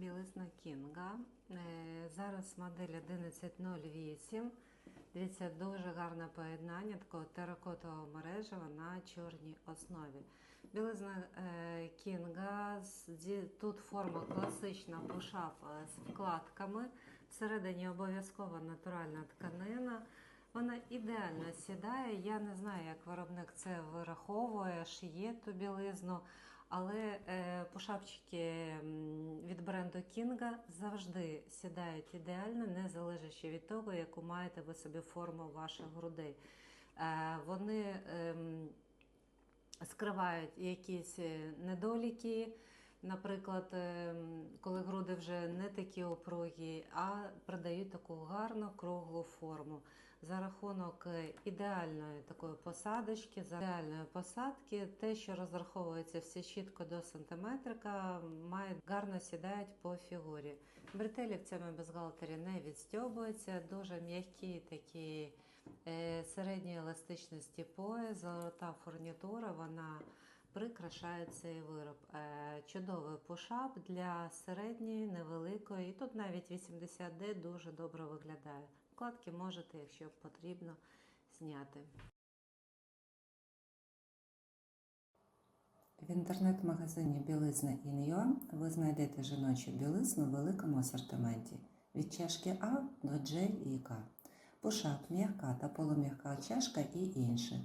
Білизна Кінга. Е, Зараз модель 1108. Дивіться, дуже гарне поєднання такого теракотового мережева на чорній основі. Білизна е, Кінга. Тут форма класична пушап е, з вкладками. Всередині обов'язково натуральна тканина. Вона ідеально сідає. Я не знаю, як виробник це вираховує, шиє ту білизну. Але е, пушапчики від бренду Кінга завжди сідають ідеально, не залежачи від того, яку маєте ви собі форму ваших грудей. Е, вони ем, скривають якісь е, недоліки. Наприклад, ем, коли груди вже не такі опругі, а придають таку гарну круглу форму. За рахунок е, ідеальної такої посадочки, за ідеальної посадки, те, що розраховується все чітко до сантиметрика, має гарно сідають по фігурі. Бретелі в цьому бюстгальтері не відстьобуються, дуже м'які такі е, середньої еластичності пояс, золота фурнітура, вона прикрашає цей вироб. Е, чудовий пушап для середньої, невеликої, і тут навіть 80D дуже добре виглядає. Вкладки можете, якщо потрібно, зняти. В інтернет-магазині Білизна Ін'Юа ви знайдете жіночу білизну в великому асортименті від чашки А до J і К. Пушап, м'яка та полум'яка чашка і інше.